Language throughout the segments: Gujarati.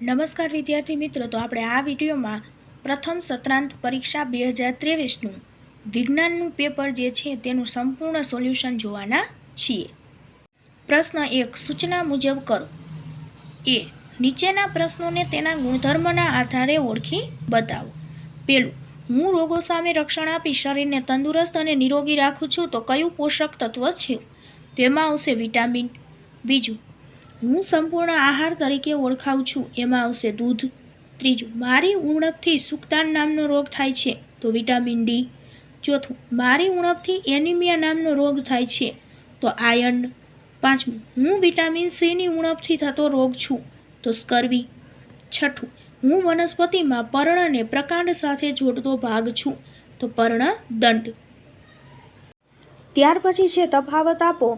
નમસ્કાર વિદ્યાર્થી મિત્રો, તો આપણે આ વિડીયોમાં પ્રથમ સત્રાંત પરીક્ષા બે હજાર ત્રેવીસનું વિજ્ઞાનનું પેપર જે છે તેનું સંપૂર્ણ સોલ્યુશન જોવાના છીએ. પ્રશ્ન એક, સૂચના મુજબ કરો. એ, નીચેના પ્રશ્નોને તેના ગુણધર્મના આધારે ઓળખી બતાવો. પેલું, હું રોગો સામે રક્ષણ આપી શરીરને તંદુરસ્ત અને નિરોગી રાખું છું તો કયું પોષક તત્વ છે? તેમાં આવશે વિટામિન. બીજું હું સંપૂર્ણ આહાર તરીકે ઓળખાવું છું. એમાં આવશે દૂધ, ત્રીજું, મારી ઉણપથી સુકતાન નામનો રોગ થાય છે, તો વિટામિન ડી. ચોથું, મારી ઉણપથી એનિમિયા નામનો રોગ થાય છે, તો આયર્ન. પાંચમું, હું વિટામિન સીની ઉણપથી થતો રોગ છું, તો સ્કર્વી. છઠ્ઠું, હું વનસ્પતિમાં પર્ણને પ્રકાંડ સાથે જોડતો ભાગ છું, તો પર્ણ દંડ. ત્યાર પછી છે તફાવત આપો,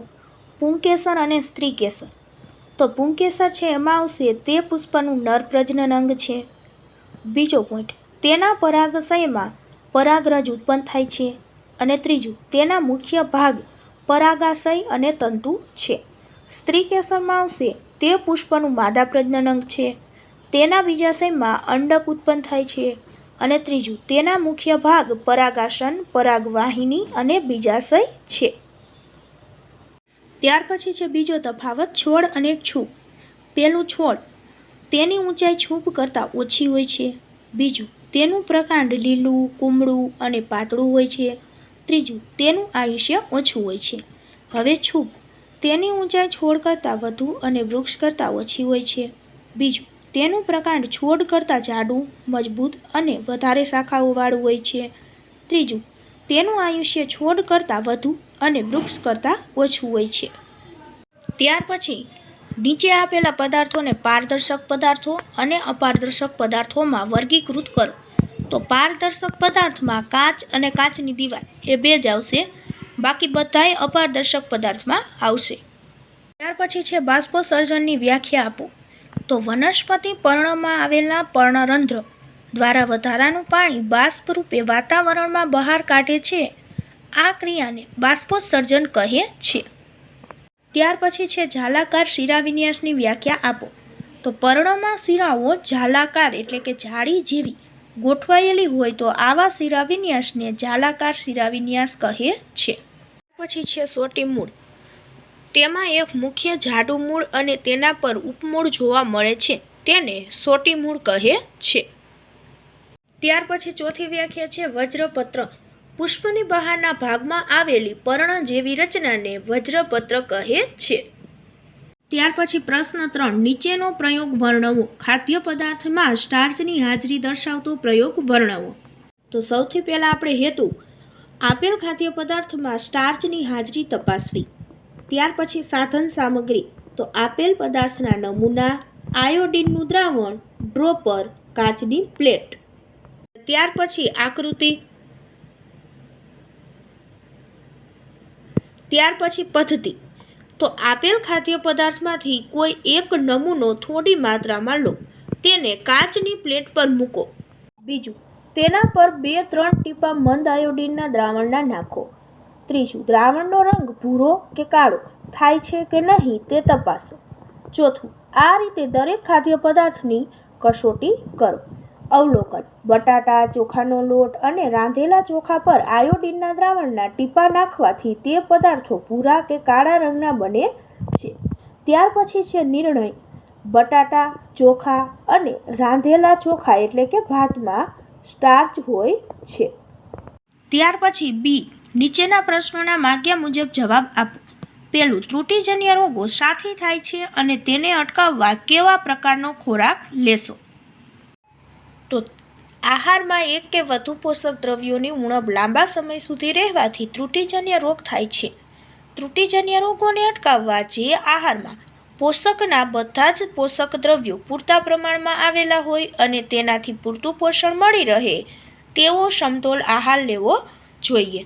પુંકેસર અને સ્ત્રી કેસર તો પુંકેસર છે, એમાં આવશે. તે પુષ્પનું નર પ્રજનન અંગ છે. બીજો પોઈન્ટ તેના પરાગાશયમાં પરાગરજ ઉત્પન્ન થાય છે. અને ત્રીજું, તેના મુખ્ય ભાગ પરાગાશય અને તંતુ છે. સ્ત્રી કેસરમાં આવશે. તે પુષ્પનું માદા પ્રજનન અંગ છે. તેના બીજાશયમાં અંડક ઉત્પન્ન થાય છે. અને ત્રીજું, તેના મુખ્ય ભાગ પરાગાસન, પરાગવાહિની અને બીજાશય છે. ત્યાર પછી છે બીજો તફાવત છોડ અને છૂપ. પહેલું છોડ, તેની ઊંચાઈ છૂપ કરતાં ઓછી હોય છે. બીજું, તેનું પ્રકાંડ લીલું, કુમળું અને પાતળું હોય છે. ત્રીજું, તેનું આયુષ્ય ઓછું હોય છે. હવે છૂપ, તેની ઊંચાઈ છોડ કરતાં વધુ અને વૃક્ષ કરતાં ઓછી હોય છે. બીજું, તેનું પ્રકાંડ છોડ કરતાં જાડું, મજબૂત અને વધારે શાખાઓવાળું હોય છે. ત્રીજું તેનું આયુષ્ય છોડ કરતાં વધુ અને વૃક્ષ કરતાં ઓછું હોય છે. ત્યાર પછી, નીચે આપેલા પદાર્થોને પારદર્શક પદાર્થો અને અપારદર્શક પદાર્થોમાં વર્ગીકૃત કરો. તો પારદર્શક પદાર્થમાં કાચ અને કાચની દીવાલ એ બે જ આવશે. બાકી બધાય અપારદર્શક પદાર્થમાં આવશે. ત્યાર પછી છે બાષ્પસર્જનની વ્યાખ્યા આપો. તો વનસ્પતિ પર્ણમાં આવેલા પર્ણરંધ્ર દ્વારા વધારાનું પાણી બાષ્પ રૂપે વાતાવરણમાં બહાર કાઢે છે. આ ક્રિયાને બાષ્પોત્સર્જન કહે છે. ત્યાર પછી છે ઝાલાકાર શિરાવિન્યાસની વ્યાખ્યા આપો. તો પર્ણમાં શિરાઓ ઝાલાકાર એટલે કે જાળી જેવી ગોઠવાયેલી હોય તો આવા શિરાવિન્યાસને ઝાલાકાર શિરાવિન્યાસ કહે છે. પછી છે સોટી મૂળ. તેમાં એક મુખ્ય જાડું મૂળ અને તેના પર ઉપમૂળ જોવા મળે છે. તેને સોટી મૂળ કહે છે. ત્યાર પછી ચોથી વ્યાખ્યા છે વજ્રપત્ર. પુષ્પની બહારના ભાગમાં આવેલી પર્ણ જેવી રચનાને વજ્રપત્ર કહે છે. ત્યાર પછી પ્રશ્ન ત્રણ, નીચેનો પ્રયોગ વર્ણવો. ખાદ્ય પદાર્થમાં સ્ટાર્ચની હાજરી દર્શાવતો પ્રયોગ વર્ણવો. તો સૌથી પહેલાં આપણે હેતુ, આપેલ ખાદ્ય પદાર્થમાં સ્ટાર્ચની હાજરી તપાસવી. ત્યાર પછી સાધન સામગ્રી. તો આપેલ પદાર્થના નમૂના, આયોડીનનું દ્રાવણ, ડ્રોપર, કાચની પ્લેટ. ત્યાર પછી આકૃતિ. ત્યાર પછી પદ્ધતિ. તો આપેલ ખાદ્ય પદાર્થમાંથી કોઈ એક નમૂનો થોડી માત્રામાં લો. તેને કાચની પ્લેટ પર મૂકો. બીજું, તેના પર બે ત્રણ ટીપા મંદ આયોડીનના દ્રાવણના નાખો. ત્રીજું, દ્રાવણનો રંગ ભૂરો કે કાળો, થાય છે કે નહીં તે તપાસો. ચોથું, આ રીતે દરેક ખાદ્ય પદાર્થની કસોટી કરો. અવલોકન. બટાટા, ચોખાનો લોટ અને રાંધેલા ચોખા પર આયોડીનના દ્રાવણના ટીપા નાખવાથી તે પદાર્થો ભૂરા કે કાળા રંગના બને છે. ત્યાર પછી છે નિર્ણય. બટાટા, ચોખા અને રાંધેલા ચોખા એટલે કે ભાતમાં સ્ટાર્ચ હોય છે. ત્યાર પછી બી. નીચેના પ્રશ્નોના માગ્યા મુજબ જવાબ આપો. પહેલું ત્રુટિજન્ય રોગો સાથી થાય છે અને તેને અટકાવવા કેવા પ્રકારનો ખોરાક લેશો? તો આહારમાં એક કે વધુ પોષક દ્રવ્યોની ઉણપ લાંબા સમય સુધી રહેવાથી ત્રુટિજન્ય રોગ થાય છે. ત્રુટિજન્ય રોગોને અટકાવવા જે આહારમાં પોષકના બધા જ પોષક દ્રવ્યો પૂરતા પ્રમાણમાં આવેલા હોય અને તેનાથી પૂરતું પોષણ મળી રહે તેવો સમતોલ આહાર લેવો જોઈએ.